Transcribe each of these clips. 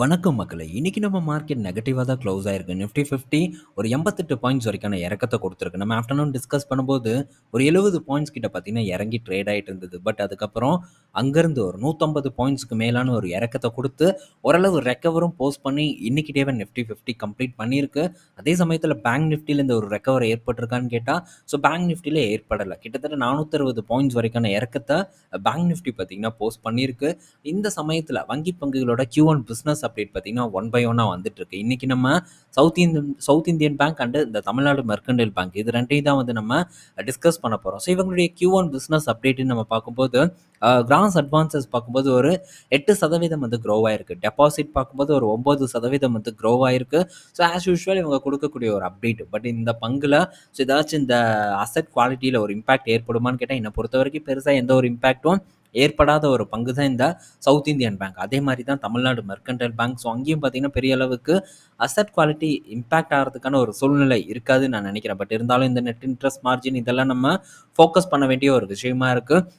வணக்கம் மக்களை. இன்னைக்கு நம்ம மார்க்கெட் நெகட்டிவாக தான் க்ளோஸ் ஆயிருக்கு. நிஃப்டி ஃபிஃப்டி ஒரு எண்பத்தெட்டு பாயிண்ட்ஸ் வரைக்கான இறக்கத்தை கொடுத்துருக்கு. நம்ம ஆஃப்டர்நூன் டிஸ்கஸ் பண்ணும்போது ஒரு எழுபது பாயிண்ட்ஸ் கிட்ட பார்த்தீங்கன்னா இறங்கி ட்ரேட் ஆகிட்டு இருந்தது. பட் அதுக்கப்புறம் அங்கேருந்து ஒரு நூற்றம்பது பாயிண்ட்ஸ்க்கு மேலான ஒரு இறக்கத்தை கொடுத்து ஓரளவு ரெக்கவரும் போஸ்ட் பண்ணி இன்னைக்கு டேவை நிஃப்டி ஃபிஃப்டி கம்ப்ளீட் பண்ணியிருக்கு. அதே சமயத்தில் பேங்க் நிஃப்டியில் இந்த ஒரு ரெக்கவர் ஏற்பட்டிருக்கான்னு கேட்டால் ஸோ பேங்க் நிஃப்டியில் ஏற்படலை. கிட்டத்தட்ட நானூற்றறுபது பாயிண்ட்ஸ் வரைக்கான இறக்கத்தை பேங்க் நிஃப்டி பார்த்தீங்கன்னா போஸ்ட் பண்ணியிருக்கு. இந்த சமயத்தில் வங்கி பங்குகளோட கியூ ஒன் பிஸ்னஸ் அப்டேட் பார்த்தீங்கன்னா ஒன் பை ஒன்னாக வந்துட்டு இருக்கு இன்னைக்கு நம்ம South Indian South Indian Bank and இந்த தமிழ்நாடு மெர்கண்டல் பேங்க் இது ரெண்டையும் தான் வந்து நம்ம டிஸ்கஸ் பண்ண போகிறோம் ஸோ இவங்களுடைய கியூ ஒன் பிஸ்னஸ் அப்டேட்னு நம்ம பார்க்கும்போது கிராஸ் அட்வான்சஸ் பார்க்கும்போது ஒரு எட்டு சதவீதம் வந்து க்ரோ ஆயிருக்கு. டெபாசிட் பார்க்கும்போது ஒரு ஒம்பது சதவீதம் வந்து க்ரோ ஆயிருக்கு. ஸோ ஆஸ் யூஷுவல் இவங்க கொடுக்கக்கூடிய ஒரு அப்டேட் பட் இந்த பங்கில் ஸோ ஏதாச்சும் இந்த அசட் குவாலிட்டியில் ஒரு இம்பாக்ட் ஏற்படுமான்னு கேட்டால் என்னை பொறுத்த வரைக்கும் பெருசாக எந்த ஒரு இம்பாக்டும் ஏற்படாத ஒரு பங்கு தான் இந்த சவுத் இந்தியன் பேங்க் அதே மாதிரி தான் தமிழ்நாடு மெர்கன்டைல் பேங்க் ஸோ அங்கேயும் பார்த்தீங்கன்னா பெரிய அளவுக்கு அசட் குவாலிட்டி இம்பேக்ட் ஆகிறதுக்கான ஒரு சூழ்நிலை இருக்காதுன்னு நான் நினைக்கிறேன். பட் இருந்தாலும் இந்த நெட் இன்ட்ரெஸ்ட் மார்ஜின் இதெல்லாம் நம்ம ஃபோக்கஸ் பண்ண வேண்டிய ஒரு விஷயமா இருக்குது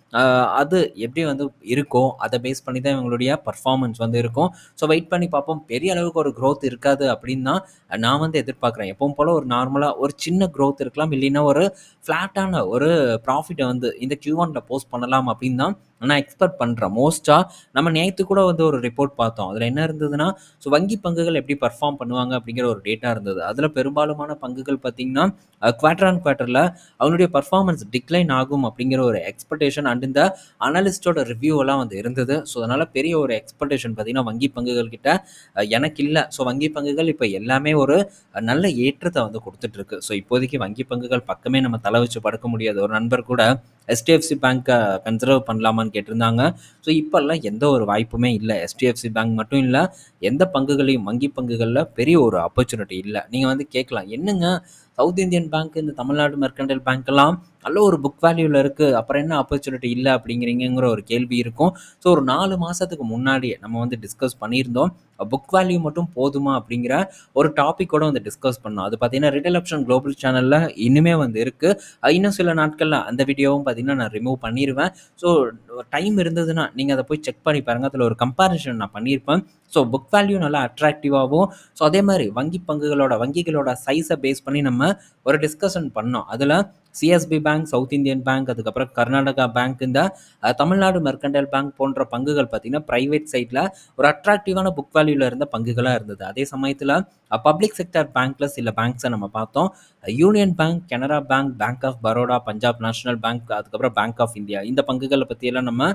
அது எப்படி வந்து இருக்கோ அதை பேஸ் பண்ணி தான் இவங்களுடைய பர்ஃபார்மன்ஸ் வந்து இருக்கும். ஸோ வெயிட் பண்ணி பார்ப்போம். பெரிய அளவுக்கு ஒரு க்ரோத் இருக்காது அப்படின்னு தான் நான் வந்து எதிர்பார்க்குறேன். எப்பவும் போல் ஒரு நார்மலாக ஒரு சின்ன க்ரோத் இருக்கலாம். இல்லைன்னா ஒரு ஃப்ளாட்டான ஒரு ப்ராஃபிட்டை வந்து இந்த கியூ ஒனில் போஸ்ட் பண்ணலாம் அப்படின்னு தான் நான் எக்ஸ்பெக்ட் பண்ணுறேன் மோஸ்ட்டாக நம்ம நேற்று கூட வந்து ஒரு ரிப்போர்ட் பார்த்தோம். அதில் என்ன இருந்ததுன்னா ஸோ வங்கி பங்குகள் எப்படி பர்ஃபார்ம் பண்ணுவாங்க அப்படிங்கிற ஒரு டேட்டா இருந்தது. அதில் பெரும்பாலுமான பங்குகள் பார்த்திங்கன்னா குவார்டர் அண்ட் குவார்ட்டரில் அவனுடைய பர்ஃபார்மன்ஸ் டிக் டிக்ளைன் ஆகும் அப்படிங்கிற ஒரு எக்ஸ்பெக்டேஷன் அண்ட் இந்த அனலிஸ்டோட ரிவ்யூவெல்லாம் வந்து இருந்தது. ஸோ அதனால் பெரிய ஒரு எக்ஸ்பெக்டேஷன் பார்த்திங்கன்னா வங்கி பங்குகள் கிட்ட எனக்கு இல்லை. ஸோ வங்கி பங்குகள் இப்போ எல்லாமே ஒரு நல்ல ஏற்றத்தை வந்து கொடுத்துட்ருக்கு ஸோ இப்போதைக்கு வங்கி பங்குகள் பக்கமே நம்ம தலை வச்சு படுக்க முடியாது ஒரு நண்பர் கூட எஸ்டிஎஃப்சி பேங்க்கை கன்சர்வ் பண்ணலாமான்னு கேட்டிருந்தாங்க. ஸோ இப்போல்லாம் எந்த ஒரு வாய்ப்புமே இல்லை. எஸ்டிஎஃப்சி பேங்க் மட்டும் இல்லை. எந்த பங்குகளையும் வங்கி பங்குகளில் பெரிய ஒரு ஆப்பர்ச்சுனிட்டி இல்லை. நீங்கள் வந்து கேட்கலாம். என்னங்க? சவுத் இந்தியன் பேங்க் இந்த தமிழ்நாடு மெர்கண்டல் பேங்க்கெல்லாம் நல்ல ஒரு புக் வேல்யூவில் இருக்குது அப்புறம் என்ன ஆப்பர்ச்சுனிட்டி இல்லை அப்படிங்கிறீங்கிற ஒரு கேள்வி இருக்கும். ஸோ ஒரு நாலு மாதத்துக்கு முன்னாடியே நம்ம வந்து டிஸ்கஸ் பண்ணியிருந்தோம். புக் வேல்யூ மட்டும் போதுமா அப்படிங்கிற ஒரு டாப்பிக்கோட வந்து டிஸ்கஸ் பண்ணோம். அது பார்த்தீங்கன்னா ரிட்டல் ஆப்ஷன் குளோபல் சேனலில் இன்னுமே வந்து இருக்குது இன்னும் சில நாட்களில் அந்த வீடியோவும் பார்த்தீங்கன்னா நான் ரிமூவ் பண்ணிடுவேன் ஸோ டைம் இருந்ததுன்னா நீங்கள் அதை போய் செக் பண்ணி பாருங்கள் அதில் ஒரு கம்பேரிஷன் நான் பண்ணியிருப்பேன். ஸோ புக் வேல்யூ நல்லா அட்ராக்டிவாகவும் ஸோ அதே மாதிரி வங்கி பங்குகளோட வங்கிகளோட சைஸை பேஸ் பண்ணி நம்ம ஒரு டிஸ்கஷன் பண்ணோம். அதில் CSB Bank South Indian Bank அதுக்கப்புறம் கர்நாடகா பேங்க் இந்த தமிழ்நாடு மெர்கண்டல் பேங்க் போன்ற பங்குகள் பார்த்திங்கன்னா ப்ரைவேட் சைட்டில் ஒரு அட்ராக்டிவான புக் வேல்யூவில் இருந்த பங்குகளாக இருந்தது. அதே சமயத்தில் பப்ளிக் செக்டர் பேங்க்கில் சில பேங்க்ஸை நம்ம பார்த்தோம். Union Bank Canara Bank Bank of Baroda Punjab National Bank அதுக்கப்புறம் பேங்க் ஆஃப் இந்தியா இந்த பங்குகளை பற்றியெல்லாம் நம்ம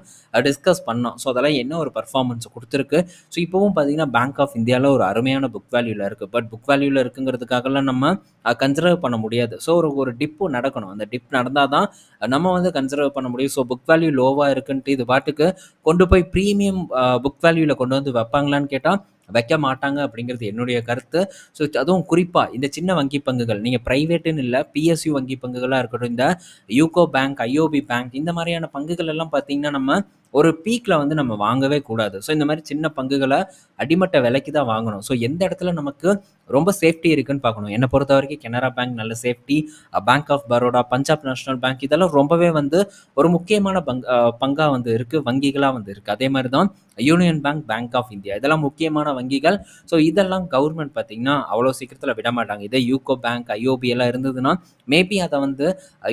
டிஸ்கஸ் பண்ணோம். ஸோ அதெல்லாம் என்ன ஒரு பர்ஃபார்மன்ஸ் கொடுத்துருக்கு? ஸோ இப்போவும் பார்த்தீங்கன்னா பேங்க் ஆஃப் இந்தியாவில் ஒரு அருமையான புக் வேல்யூவில் இருக்குது பட் புக் வேல்யூவில் இருக்குங்கிறதுக்காகலாம் நம்ம கன்சிடர் பண்ண முடியாது. ஸோ ஒரு ஒரு டிப்பு நடக்கணும். அந்த டிப் நடந்தால் தான் நம்ம வந்து கன்சிடர் பண்ண முடியும். ஸோ புக் வேல்யூ லோவாக இருக்குன்ட்டு இது பாட்டுக்கு கொண்டு போய் ப்ரீமியம் புக் வேல்யூவில் கொண்டு வந்து வைப்பாங்களான்னு கேட்டால் வைக்க மாட்டாங்க அப்படிங்கிறது என்னுடைய கருத்து. ஸோ அதுவும் குறிப்பாக இந்த சின்ன வங்கி பங்குகள் நீங்கள் ப்ரைவேட்டுன்னு இல்லை பிஎஸ்யூ வங்கி பங்குகளாக இருக்கட்டும் இந்த யூகோ பேங்க் ஐஓபி பேங்க் இந்த மாதிரியான பங்குகள் எல்லாம் பார்த்தீங்கன்னா நம்ம ஒரு பீக்கில் வந்து நம்ம வாங்கவே கூடாது. ஸோ இந்த மாதிரி சின்ன பங்குகளை அடிமட்ட விலைக்கு தான் வாங்கணும். ஸோ எந்த இடத்துல நமக்கு ரொம்ப சேஃப்டி இருக்குன்னு பார்க்கணும். என்னை பொறுத்த வரைக்கும் கெனரா பேங்க் நல்ல safety Bank of Baroda Punjab National Bank இதெல்லாம் ரொம்பவே வந்து ஒரு முக்கியமான பங் பங்காக வந்து இருக்குது வங்கிகளாக வந்து இருக்குது அதே மாதிரி தான் Union Bank Bank of India இதெல்லாம் முக்கியமான வங்கிகள். ஸோ இதெல்லாம் கவர்மெண்ட் பார்த்திங்கன்னா அவ்வளோ சீக்கிரத்தில் விட மாட்டாங்க. இதே யூகோ பேங்க் ஐஓபி எல்லாம் இருந்ததுன்னா மேபி அதை வந்து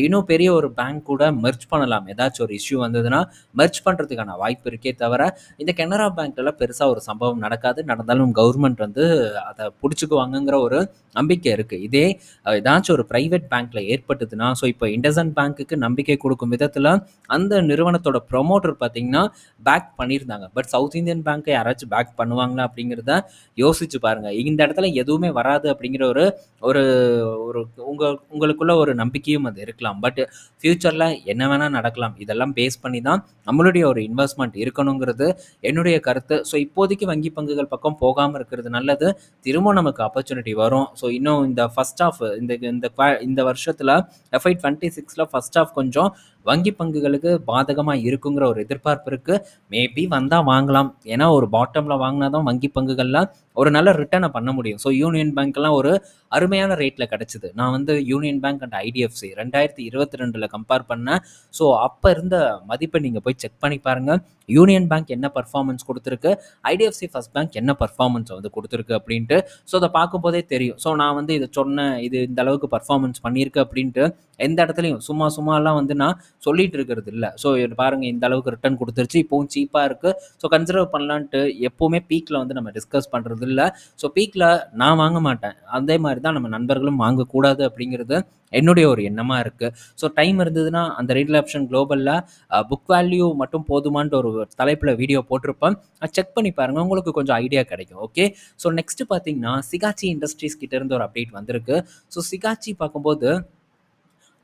இன்னும் பெரிய ஒரு பேங்க் கூட மெர்ச் பண்ணலாம். ஏதாச்சும் ஒரு இஷ்யூ வந்ததுன்னா மெர்ச் பண்ணுறதுக்கான வாய்ப்பு இருக்கே தவிர இந்த கெனரா பேங்க்ல பெருசாக ஒரு சம்பவம் நடக்காது. நடந்தாலும் கவர்மெண்ட் வந்து அதை பிடிச்சிக்குவாங்கங்கிற ஒரு நம்பிக்கை இருக்குது இதே ஏதாச்சும் ஒரு ப்ரைவேட் பேங்க்கில் ஏற்பட்டதுன்னா ஸோ இப்போ இண்டசன் பேங்க்குக்கு நம்பிக்கை கொடுக்கும் விதத்தில் அந்த நிறுவனத்தோட ப்ரொமோட்டர் பார்த்தீங்கன்னா பேக் பண்ணியிருந்தாங்க. பட் சவுத் இந்தியன் பேங்க்கை யாராச்சும் பேக் பண்ணுவாங்களா அப்படிங்கிறத யோசிச்சு பாருங்க. இந்த இடத்துல எதுவுமே வராது அப்படிங்கிற ஒரு ஒரு ஒரு உங்கள் உங்களுக்குள்ள ஒரு நம்பிக்கையும் அது இருக்கலாம். பட் ஃப்யூச்சரில் என்ன வேணால் நடக்கலாம். இதெல்லாம் பேஸ் பண்ணி தான் நம்மளுடைய ஒரு இன்வெஸ்ட்மெண்ட் இருக்கணுங்கிறது என்னுடைய கருத்து. ஸோ இப்போதைக்கு வங்கி பங்குகள் பக்கம் போகாமல் இருக்கிறது நல்லது. திரும்ப நமக்கு ஆப்பர்ச்சுனிட்டி வரும். ஸோ இன்னும் இந்த ஃபஸ்ட் ஆஃப் இந்த இந்த இந்த வருஷத்தில் எஃப்ஐ டுவெண்ட்டி சிக்ஸில் ஃபஸ்ட் ஆஃப் கொஞ்சம் வங்கி பங்குகளுக்கு பாதகமாக இருக்குங்கிற ஒரு எதிர்பார்ப்பு இருக்குது மேபி வந்தால் வாங்கலாம். ஏன்னா ஒரு பாட்டமில் வாங்கினா தான் வங்கி பங்குகளில் ஒரு நல்ல ரிட்டர்னை பண்ண முடியும். ஸோ யூனியன் பேங்க்லாம் ஒரு அருமையான ரேட்டில் கிடச்சிது. நான் வந்து யூனியன் பேங்க் அண்ட் ஐடிஎஃப்சி ரெண்டாயிரத்தி இருபத்தி ரெண்டில் கம்பேர் பண்ணேன். ஸோ அப்போ இருந்த மதிப்பை நீங்கள் போய் செக் பண்ணி பாருங்கள் யூனியன் பேங்க் என்ன பர்ஃபார்மன்ஸ் கொடுத்துருக்கு? ஐடிஎஃப்சி ஃபஸ்ட் பேங்க் என்ன பர்ஃபார்மன்ஸ் வந்து கொடுத்துருக்கு அப்படின்ட்டு. ஸோ அதை பார்க்கும்போதே தெரியும். ஸோ நான் வந்து இதை சொன்னேன். இது இந்த அளவுக்கு பர்ஃபார்மன்ஸ் பண்ணியிருக்கு அப்படின்ட்டு. எந்த இடத்துலையும் சும்மா சும்மாலாம் வந்து நான் சொல்லிட்டு இருக்கிறது இல்லை ஸோ பாருங்கள் இந்த அளவுக்கு ரிட்டர்ன் கொடுத்துருச்சு. இப்போவும் சீப்பாக இருக்குது ஸோ கன்சிடர் பண்ணலான்ட்டு எப்போவுமே பீக்கில் வந்து நம்ம டிஸ்கஸ் பண்ணுறது இல்லை. ஸோ பீக்கில் நான் வாங்க மாட்டேன். அதே மாதிரி தான் நம்ம நண்பர்களும் வாங்கக்கூடாது அப்படிங்கிறது என்னுடைய ஒரு எண்ணமாக இருக்குது ஸோ டைம் இருந்ததுன்னா அந்த ரீடல் ஆப்ஷன் குளோபலில் புக் வேல்யூ மட்டும் போதுமான்ட்டு ஒரு தலைப்பில் வீடியோ போட்டிருப்பேன். செக் பண்ணி பாருங்கள் உங்களுக்கு கொஞ்சம் ஐடியா கிடைக்கும். ஓகே ஸோ நெக்ஸ்ட் பார்த்தீங்கன்னா சிகாச்சி இண்டஸ்ட்ரீஸ் கிட்ட இருந்து ஒரு அப்டேட் வந்திருக்கு. ஸோ சிகாச்சி பார்க்கும்போது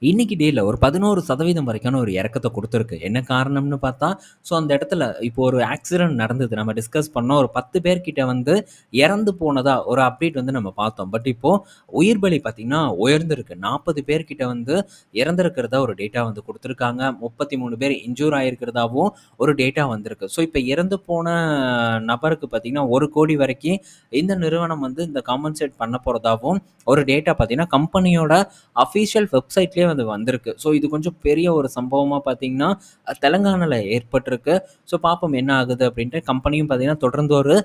இன்னைக்கு டேல ஒரு பதினோரு சதவீதம் வரைக்கான ஒரு இறக்கத்தை கொடுத்துருக்கு. என்ன காரணம்னு பார்த்தா ஸோ அந்த இடத்துல இப்போ ஒரு ஆக்சிடென்ட் நடந்தது. நம்ம டிஸ்கஸ் பண்ணோம். ஒரு பத்து பேர்கிட்ட வந்து இறந்து போனதா ஒரு அப்டேட் வந்து நம்ம பார்த்தோம். பட் இப்போ உயிர் பலி பார்த்தீங்கன்னா உயர்ந்திருக்கு. நாற்பது பேர்கிட்ட வந்து இறந்துருக்கிறதா ஒரு டேட்டா வந்து கொடுத்துருக்காங்க. முப்பத்தி மூணு பேர் இன்ஜூர் ஆகிருக்கிறதாவும் ஒரு டேட்டா வந்திருக்கு. ஸோ இப்போ இறந்து போன நபருக்கு பார்த்தீங்கன்னா ஒரு கோடி வரைக்கும் இந்த நிறுவனம் வந்து இந்த காம்பன்சேட் பண்ண போகிறதாவும் ஒரு டேட்டா பார்த்தீங்கன்னா கம்பெனியோட அஃபீஷியல் வெப்சைட்லேயே அது வந்திருக்கு. ஸோ இது கொஞ்சம் பெரிய ஒரு சம்பவமாக பார்த்தீங்கன்னா தெலங்கானாவில் ஏற்பட்டிருக்கு. ஸோ பார்ப்போம் என்ன ஆகுது அப்படின்ட்டு கம்பெனியும் பார்த்தீங்கன்னா தொடர்ந்து ஒரு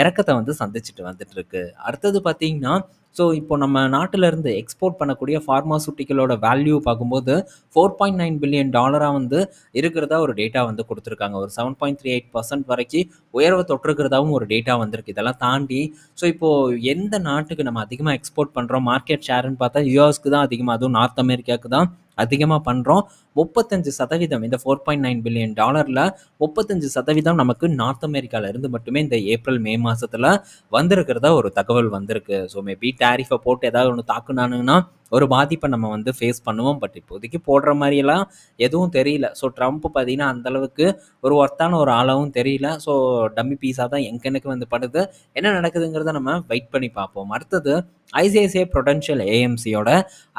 இறக்கத்தை வந்து சந்திச்சுட்டு வந்துட்டு இருக்கு. அடுத்தது பார்த்தீங்கன்னா ஸோ இப்போ நம்ம நாட்டிலேருந்து எக்ஸ்போர்ட் பண்ணக்கூடிய ஃபார்மாசூட்டிக்கலோட வேல்யூ பார்க்கும்போது ஃபோர் பாயிண்ட் நைன் பில்லியன் டாலராக வந்து இருக்கிறதா ஒரு டேட்டா வந்து கொடுத்துருக்காங்க. ஒரு seven point three eight percent வரைக்கும் உயர்வை தொற்றுக்கிறதாவும் ஒரு டேட்டா வந்திருக்கு. இதெல்லாம் தாண்டி ஸோ இப்போது எந்த நாட்டுக்கு நம்ம அதிகமாக எக்ஸ்போர்ட் பண்ணுறோம் மார்க்கெட் ஷேர்னு பார்த்தா யூஎஸ்க்கு தான் அதிகமாக அதுவும் நார்த் அமெரிக்காவுக்கு தான் அதிகமாக பண்ணுறோம் முப்பத்தஞ்சு சதவீதம் இந்த ஃபோர் பாயிண்ட் நைன் பில்லியன் டாலரில் முப்பத்தஞ்சு சதவீதம் நமக்கு நார்த் அமெரிக்காவில் இருந்து மட்டுமே இந்த ஏப்ரல் மே மாதத்தில் வந்திருக்கிறதா ஒரு தகவல் வந்திருக்கு. ஸோ மேபி டேரிஃபை போட்டு ஏதாவது ஒன்று தாக்குனானுங்கன்னா ஒரு பாதிப்பை நம்ம வந்து ஃபேஸ் பண்ணுவோம். பட் இப்போதைக்கு போடுற மாதிரியெல்லாம் எதுவும் தெரியல. ஸோ ட்ரம்ப் பார்த்தீங்கன்னா அந்தளவுக்கு ஒரு ஒர்த்தான ஒரு ஆளாகவும் தெரியல. ஸோ டம்மி பீஸாக தான் எங்கனுக்கு வந்து படுது. என்ன நடக்குதுங்கிறத நம்ம வெயிட் பண்ணி பார்ப்போம். அடுத்தது ஐசிஐசிஐ ப்ரொடென்ஷியல் ஏஎம்சியோட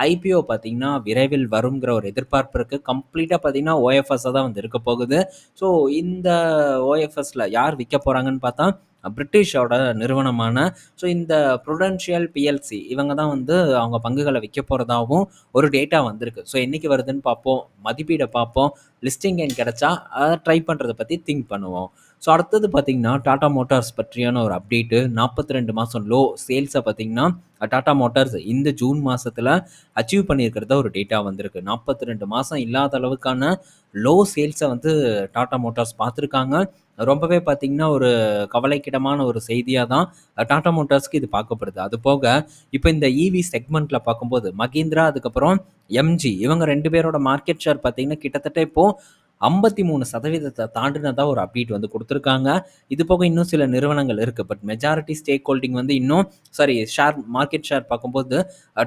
ஐபிஓ பார்த்தீங்கன்னா விரைவில் வருங்கிற ஒரு எதிர்பார்ப்பு இருக்குது கம்ப்ளீட்டாக பார்த்தீங்கன்னா ஓஎஃப்எஸ்ஸாக தான் வந்து இருக்க போகுது. ஸோ இந்த ஓஎஃப்எஸ்ல யார் விற்க போகிறாங்கன்னு பார்த்தா பிரிட்டிஷோட நிறுவனமான ஸோ இந்த ப்ருடென்ஷியல் பிஎல்சி இவங்க தான் வந்து அவங்க பங்குகளை விற்க போகிறதாகவும் ஒரு டேட்டா வந்திருக்கு. ஸோ என்றைக்கு வருதுன்னு பார்ப்போம் மதிப்பீடை பார்ப்போம் லிஸ்டிங் எண் கிடச்சா அதை ட்ரை பண்ணுறதை பற்றி திங்க் பண்ணுவோம். ஸோ அடுத்தது பார்த்திங்கன்னா டாடா மோட்டார்ஸ் பற்றியான ஒரு அப்டேட்டு நாற்பத்தி ரெண்டு மாதம் லோ சேல்ஸை பார்த்திங்கன்னா டாடா மோட்டார்ஸ் இந்த ஜூன் மாதத்தில் அச்சீவ் பண்ணியிருக்கிறதா ஒரு டேட்டா வந்திருக்கு. நாற்பத்தி ரெண்டு மாதம் இல்லாத அளவுக்கான லோ சேல்ஸை வந்து டாடா மோட்டார்ஸ் பார்த்துருக்காங்க ரொம்பவே பார்த்திங்கன்னா ஒரு கவலைக்கிடமான ஒரு செய்தியாக தான் டாடா மோட்டார்ஸ்க்கு இது பார்க்கப்படுது. அது போக இப்போ இந்த இவி செக்மெண்ட்டில் பார்க்கும்போது மகேந்திரா அதுக்கப்புறம் எம்ஜி இவங்க ரெண்டு பேரோட மார்க்கெட் ஷேர் பார்த்திங்கன்னா கிட்டத்தட்ட இப்போது ஐம்பத்தி மூணு சதவீதத்தை தாண்டினதாக ஒரு அப்டேட் வந்து கொடுத்துருக்காங்க. இது போக இன்னும் சில நிறுவனங்கள் இருக்குது பட் மெஜாரிட்டி ஸ்டேக் ஹோல்டிங் வந்து இன்னும் சாரி ஷேர் மார்க்கெட் ஷேர் பார்க்கும்போது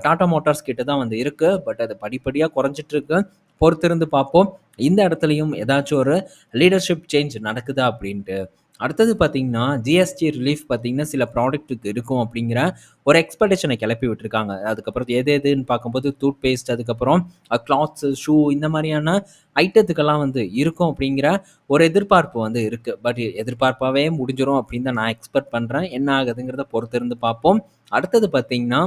டாடா மோட்டார்ஸ் கிட்ட தான் வந்து இருக்குது பட் அது படிப்படியாக குறைஞ்சிட்ருக்கு பொறுத்திருந்து பார்ப்போம். இந்த இடத்துலையும் ஏதாச்சும் ஒரு லீடர்ஷிப் சேஞ்ச் நடக்குதா அப்படின்ட்டு. அடுத்தது பார்த்தீங்கன்னா ஜிஎஸ்டி ரிலீஃப் பார்த்தீங்கன்னா சில ப்ராடக்ட்டுக்கு இருக்கும் அப்படிங்கிற ஒரு எக்ஸ்பெக்டேஷனை கிளப்பி விட்டுருக்காங்க. அதுக்கப்புறம் எது எதுன்னு பார்க்கும்போது டூத் பேஸ்ட் அதுக்கப்புறம் கிளாத்ஸு ஷூ இந்த மாதிரியான ஐட்டத்துக்கெல்லாம் வந்து இருக்கும் அப்படிங்கிற ஒரு எதிர்பார்ப்பு வந்து இருக்குது பட் எதிர்பார்ப்பாகவே முடிஞ்சிடும் அப்படின்னு தான் நான் எக்ஸ்பெக்ட் பண்ணுறேன் என்ன ஆகுதுங்கிறத பொறுத்திருந்து பார்ப்போம். அடுத்தது பார்த்தீங்கன்னா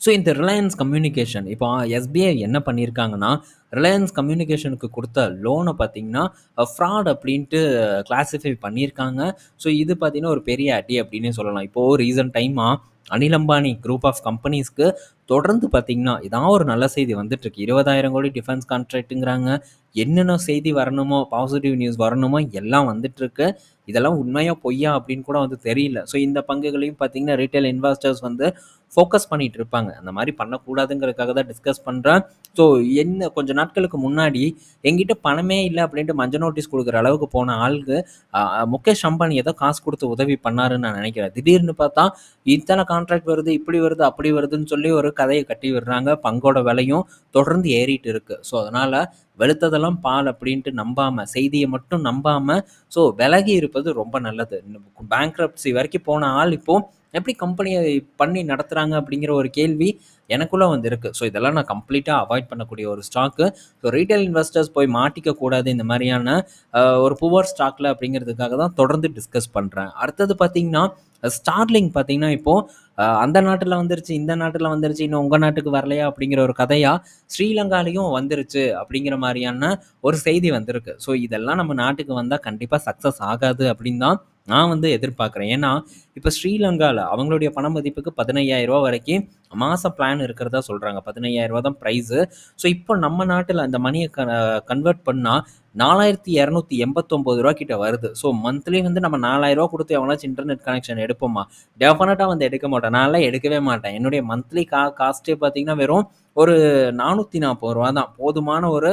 ஸோ இந்த ரிலையன்ஸ் கம்யூனிகேஷன் இப்போ எஸ்பிஐ என்ன பண்ணியிருக்காங்கன்னா ரிலையன்ஸ் கம்யூனிகேஷனுக்கு கொடுத்த லோனை பார்த்தீங்கன்னா ஃப்ராட் அப்படின்ட்டு கிளாஸிஃபை பண்ணியிருக்காங்க ஸோ இது பார்த்தீங்கன்னா ஒரு பெரிய அடி அப்படின்னு சொல்லலாம். இப்போது ரீசன்ட் டைமாக அனில் அம்பானி குரூப் ஆஃப் கம்பெனிஸ்க்கு தொடர்ந்து பார்த்தீங்கன்னா இதான் ஒரு நல்ல செய்தி வந்துட்டுருக்கு. இருபதாயிரம் கோடி டிஃபென்ஸ் கான்ட்ராக்ட்டுங்கிறாங்க என்னென்ன செய்தி வரணுமோ பாசிட்டிவ் நியூஸ் வரணுமோ எல்லாம் வந்துட்டுருக்கு. இதெல்லாம் உண்மையாக பொய்யா அப்படின்னு கூட வந்து தெரியல. ஸோ இந்த பங்குகளையும் பார்த்தீங்கன்னா ரீட்டைல் இன்வெஸ்டர்ஸ் வந்து ஃபோக்கஸ் பண்ணிகிட்டு இருப்பாங்க. அந்த மாதிரி பண்ணக்கூடாதுங்கிறதுக்காக தான் டிஸ்கஸ் பண்ணுறேன் ஸோ என்ன கொஞ்சம் நாட்களுக்கு முன்னாடி எங்கிட்ட பணமே இல்லை அப்படின்ட்டு மஞ்சள் நோட்டீஸ் கொடுக்குற அளவுக்கு போன ஆளுக்கு முகேஷ் அம்பானி ஏதோ காசு கொடுத்து உதவி பண்ணாருன்னு நான் நினைக்கிறேன். திடீர்னு பார்த்தா இத்தனை கான்ட்ராக்ட் வருது இப்படி வருது அப்படி வருதுன்னு சொல்லி ஒரு கதையை கட்டி விடுறாங்க. பங்கோட விலையும் தொடர்ந்து ஏறிட்டு இருக்கு. ஸோ அதனால் வெளுத்ததெல்லாம் பால் அப்படின்ட்டு நம்பாமல் செய்தியை மட்டும் நம்பாமல் ஸோ விலகி இருப்பது ரொம்ப நல்லது. பேங்க் வரைக்கும் போன ஆள் இப்போது எப்படி கம்பெனியை பண்ணி நடத்துகிறாங்க அப்படிங்கிற ஒரு கேள்வி எனக்குள்ளே வந்து இருக்குது ஸோ இதெல்லாம் நான் கம்ப்ளீட்டாக அவாய்ட் பண்ணக்கூடிய ஒரு ஸ்டாக்கு ஸோ ரீட்டைல் இன்வெஸ்டர்ஸ் போய் மாட்டிக்க கூடாது இந்த மாதிரியான ஒரு புவர் ஸ்டாக்கில் அப்படிங்கிறதுக்காக தான் தொடர்ந்து டிஸ்கஸ் பண்ணுறேன் அடுத்தது பார்த்திங்கன்னா ஸ்டார்லிங் பார்த்தீங்கன்னா இப்போது அந்த நாட்டில் வந்துருச்சு இந்த நாட்டில் வந்துருச்சு இன்னும் உங்கள் நாட்டுக்கு வரலையா அப்படிங்கிற ஒரு கதையாக ஸ்ரீலங்காலையும் வந்துருச்சு அப்படிங்கிற மாதிரியான ஒரு செய்தி வந்திருக்கு. ஸோ இதெல்லாம் நம்ம நாட்டுக்கு வந்தால் கண்டிப்பாக சக்ஸஸ் ஆகாது அப்படின்னு தான் நான் வந்து எதிர்பார்க்குறேன். ஏன்னா இப்போ ஸ்ரீலங்காவில் அவங்களுடைய பண மதிப்புக்கு பதினையாயிரரூவா வரைக்கும் மாத பிளான் இருக்கிறதா சொல்கிறாங்க பதினையாயிரரூவா தான் ப்ரைஸு ஸோ இப்போ நம்ம நாட்டில் அந்த மணியை க கன்வெர்ட் பண்ணால் நாலாயிரத்தி இரநூத்தி எண்பத்தொம்போது ரூபா கிட்ட வருது. ஸோ மந்த்லி வந்து நம்ம நாலாயிரரூவா கொடுத்து எவனாச்சும் இன்டர்நெட் கனெக்ஷன் எடுப்போமா? டெஃபினட்டாக வந்து எடுக்க மாட்டேன். நான்லாம் எடுக்கவே மாட்டேன். என்னுடைய மந்த்லி கா காஸ்ட்டே பார்த்தீங்கன்னா வெறும் ஒரு நானூற்றி நாற்பது ரூபா தான். போதுமான ஒரு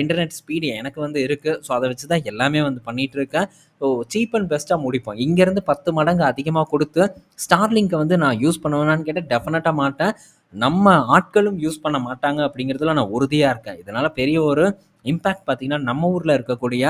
இன்டர்நெட் ஸ்பீடு எனக்கு வந்து இருக்குது ஸோ அதை வச்சு தான் எல்லாமே வந்து பண்ணிகிட்டு இருக்கேன். ஸோ சீப் அண்ட் பெஸ்ட்டாக முடிப்போம். இங்கேருந்து பத்து மடங்கு அதிகமாக கொடுத்து ஸ்டார்லிங்கை வந்து நான் யூஸ் பண்ணுவேனான்னு கேட்டால் டெஃபினட்டாக மாட்டேன். நம்ம ஆட்களும் யூஸ் பண்ண மாட்டாங்க அப்படிங்கிறதுல நான் உறுதியாக இருக்கேன். இதனால் பெரிய ஒரு இம்பேக்ட் பார்த்திங்கன்னா நம்ம ஊரில் இருக்கக்கூடிய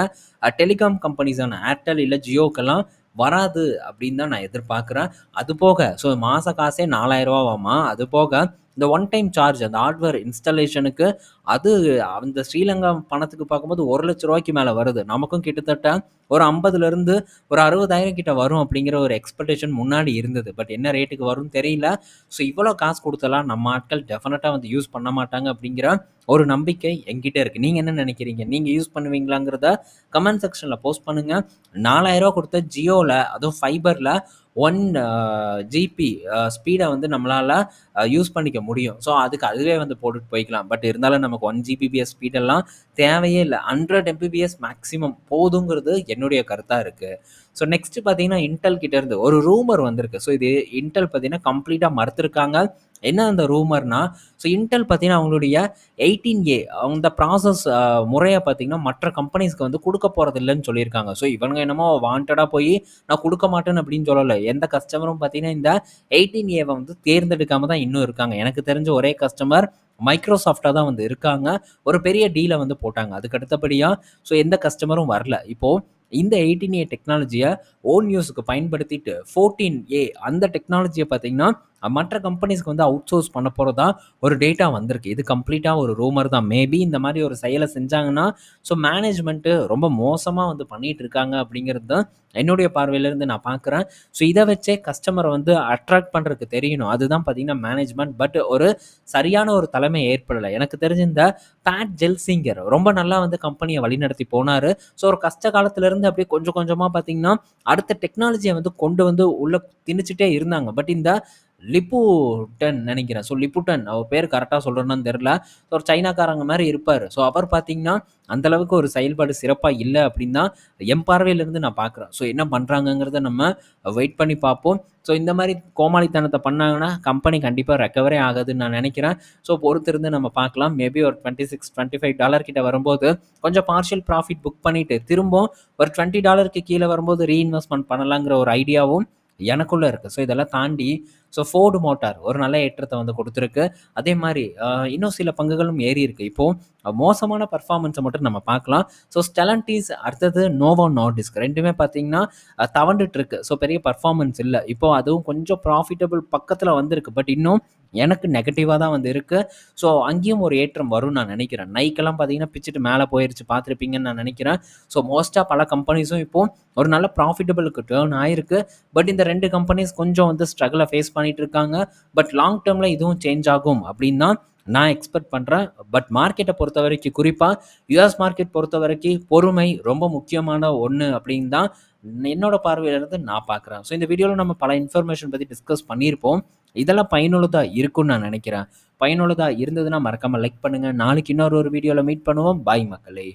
டெலிகாம் கம்பெனிஸான ஏர்டெல் இல்லை ஜியோக்கெல்லாம் வராது அப்படின்னு தான் நான் எதிர்பார்க்குறேன். அது போக ஸோ மாத காசே நாலாயிரரூவாவாமா அது போக இந்த ஒன் டைம் சார்ஜ் அந்த ஹார்ட்வேர் இன்ஸ்டாலேஷனுக்கு அது அந்த ஸ்ரீலங்கா பணத்துக்கு பார்க்கும்போது ஒரு லட்ச ரூபாய்க்கு மேலே வருது. நமக்கும் கிட்டத்தட்ட ஒரு ஐம்பதுலேருந்து ஒரு அறுபதாயிரம் கிட்ட வரும் அப்படிங்கிற ஒரு எக்ஸ்பெக்டேஷன் முன்னாடி இருந்தது. பட் என்ன ரேட்டுக்கு வரும்னு தெரியல. ஸோ இவ்வளோ காசு கொடுத்தலாம் நம்ம ஆட்கள் டெஃபினட்டாக வந்து யூஸ் பண்ண மாட்டாங்க அப்படிங்கிற ஒரு நம்பிக்கை எங்கிட்ட இருக்குது நீங்கள் என்ன நினைக்கிறீங்க? நீங்கள் யூஸ் பண்ணுவீங்களாங்கிறத கமெண்ட் செக்ஷனில் போஸ்ட் பண்ணுங்கள் நாலாயிரரூவா கொடுத்த ஜியோவில் அதுவும் ஃபைபரில் ஒன் ஜிபி ஸ்பீடை வந்து நம்மளால் யூஸ் uh, பண்ணிக்க முடியும். ஸோ அதுக்கு அதுவே வந்து போட்டுட்டு போய்க்கலாம். பட் இருந்தாலும் நமக்கு ஒன் ஜிபிபிஎஸ் ஸ்பீடெல்லாம் தேவையே இல்லை. ஹண்ட்ரட் எம்பிபிஎஸ் மேக்ஸிமம் போதுங்கிறது என்னுடைய கருத்தாக இருக்குது ஸோ நெக்ஸ்ட் பார்த்தீங்கன்னா இன்டெல் கிட்டேருந்து ஒரு ரூமர் வந்திருக்கு. ஸோ இது இன்டெல் பார்த்தீங்கன்னா கம்ப்ளீட்டாக மறுத்துருக்காங்க. என்ன அந்த ரூமர்னா ஸோ இன்டெல் பார்த்தீங்கன்னா அவங்களுடைய எயிட்டீன் ஏ அந்த ப்ராசஸ் முறையை பார்த்தீங்கன்னா மற்ற கம்பெனிஸ்க்கு வந்து கொடுக்க போகிறது இல்லைன்னு சொல்லியிருக்காங்க. ஸோ இவங்க என்னமோ வாண்டடாக போய் நான் கொடுக்க மாட்டேன்னு அப்படின்னு சொல்லலை. எந்த கஸ்டமரும் பார்த்தீங்கன்னா இந்த எயிட்டீன் ஏவை வந்து தேர்ந்தெடுக்காம தான் இன்னும் இருக்காங்க. எனக்கு தெரிஞ்ச ஒரே கஸ்டமர் மைக்ரோசாஃப்டாக தான் வந்து இருக்காங்க. ஒரு பெரிய டீலை வந்து போட்டாங்க. அதுக்கு அடுத்தபடியாக ஸோ எந்த கஸ்டமரும் வரல. இப்போது இந்த எயிட்டீன் ஏ டெக்னாலஜியை ஓன் யூஸுக்கு பயன்படுத்திட்டு ஃபோர்டீன் ஏ அந்த டெக்னாலஜியை பார்த்தீங்கன்னா மற்ற கம்பெனிஸ்க்கு வந்து அவுட் சோர்ஸ் பண்ண போகிறதா ஒரு டேட்டா வந்திருக்கு. இது கம்ப்ளீட்டாக ஒரு ரூமர் தான். மேபி இந்த மாதிரி ஒரு செயலை செஞ்சாங்கன்னா ஸோ மேனேஜ்மெண்ட்டு ரொம்ப மோசமாக வந்து பண்ணிகிட்டு இருக்காங்க அப்படிங்கிறது தான் என்னுடைய பார்வையிலேருந்து நான் பார்க்குறேன். ஸோ இதை வச்சே கஸ்டமரை வந்து அட்ராக்ட் பண்ணுறதுக்கு தெரியணும். அதுதான் பார்த்திங்கன்னா மேனேஜ்மெண்ட் பட் ஒரு சரியான ஒரு தலைமை ஏற்படலை. எனக்கு தெரிஞ்ச இந்த பேட் ஜெல்சிங்கர் ரொம்ப நல்லா வந்து கம்பெனியை வழிநடத்தி போனார். ஸோ ஒரு கஷ்ட காலத்துலேருந்து அப்படியே கொஞ்சம் கொஞ்சமாக பார்த்தீங்கன்னா அடுத்த டெக்னாலஜியை வந்து கொண்டு வந்து உள்ளே திணிச்சிட்டே இருந்தாங்க. பட் இந்த லிப்புடன் நினைக்கிறேன். ஸோ லிப்புடன் அவர் பேர் கரெக்டாக சொல்கிறேன்னு தெரில ஸோ ஒரு சைனாக்காரங்க மாதிரி இருப்பார். ஸோ அவர் பார்த்தீங்கன்னா அந்தளவுக்கு ஒரு செயல்பாடு சிறப்பாக இல்லை அப்படின்னு தான் என் பார்வையிலேருந்து நான் பார்க்குறேன் ஸோ என்ன பண்ணுறாங்கங்கிறத நம்ம வெயிட் பண்ணி பார்ப்போம். ஸோ இந்த மாதிரி கோமாளித்தனத்தை பண்ணாங்கன்னா கம்பெனி கண்டிப்பாக ரெக்கவரே ஆகுதுன்னு நான் நினைக்கிறேன். ஸோ பொறுத்திருந்து நம்ம பார்க்கலாம். மேபி ஒரு twenty six twenty five dollar கிட்ட வரும்போது கொஞ்சம் பார்ஷியல் ப்ராஃபிட் புக் பண்ணிவிட்டு திரும்பவும் ஒரு டுவெண்ட்டி டாலருக்கு கீழே வரும்போது ரீஇன்வெஸ்ட்மெண்ட் பண்ணலாங்கிற ஒரு ஐடியாவும் எனக்குள்ளே இருக்குது ஸோ இதெல்லாம் தாண்டி ஸோ ஃபோர்டு மோட்டார் ஒரு நல்ல ஏற்றத்தை வந்து கொடுத்துருக்கு. அதே மாதிரி இன்னும் சில பங்குகளும் ஏறி இருக்கு. இப்போது மோசமான பர்ஃபார்மன்ஸை மட்டும் நம்ம பார்க்கலாம். ஸோ ஸ்டெலன்டீஸ் அடுத்தது நோவோ நார்டிஸ்க் ரெண்டுமே பார்த்தீங்கன்னா தவண்டுட்டு இருக்கு. ஸோ பெரிய பர்ஃபார்மன்ஸ் இல்லை. இப்போ அதுவும் கொஞ்சம் ப்ராஃபிட்டபிள் பக்கத்தில் வந்திருக்கு. பட் இன்னும் எனக்கு நெகட்டிவாக தான் வந்து இருக்குது ஸோ அங்கேயும் ஒரு ஏற்றம் வரும்னு நான் நினைக்கிறேன். நைக்கெல்லாம் பார்த்தீங்கன்னா பிச்சுட்டு மேலே போயிருச்சு. பார்த்துருப்பீங்கன்னு நான் நினைக்கிறேன். ஸோ மோஸ்ட்டாக பல கம்பெனிஸும் இப்போது ஒரு நல்ல ப்ராஃபிட்டபிளுக்கு டேர்ன் ஆயிருக்கு. பட் இந்த ரெண்டு கம்பெனிஸ் கொஞ்சம் வந்து ஸ்ட்ரகிளை ஃபேஸ் பண்ணி பண்ணிட்டு இருக்காங்க பட் லாங் டேர்மில் இதுவும் சேஞ்ச் ஆகும் அப்படின்னு தான் நான் எக்ஸ்பெக்ட் பண்ணுறேன் பட் மார்க்கெட்டை பொறுத்த வரைக்கும் குறிப்பாக யூஎஸ் மார்க்கெட் பொறுத்த வரைக்கும் பொறுமை ரொம்ப முக்கியமான ஒன்று அப்படின்னு தான் என்னோட பார்வையிலிருந்து நான் பார்க்குறேன். ஸோ இந்த வீடியோவில் நம்ம பல இன்ஃபர்மேஷன் பற்றி டிஸ்கஸ் பண்ணியிருப்போம். இதெல்லாம் பயனுள்ளதாக இருக்கும்னு நான் நினைக்கிறேன். பயனுள்ளதாக இருந்ததுன்னா மறக்காமல் லைக் பண்ணுங்கள் நாளைக்கு இன்னொரு ஒரு வீடியோவில் மீட் பண்ணுவோம். பாய் மக்களே.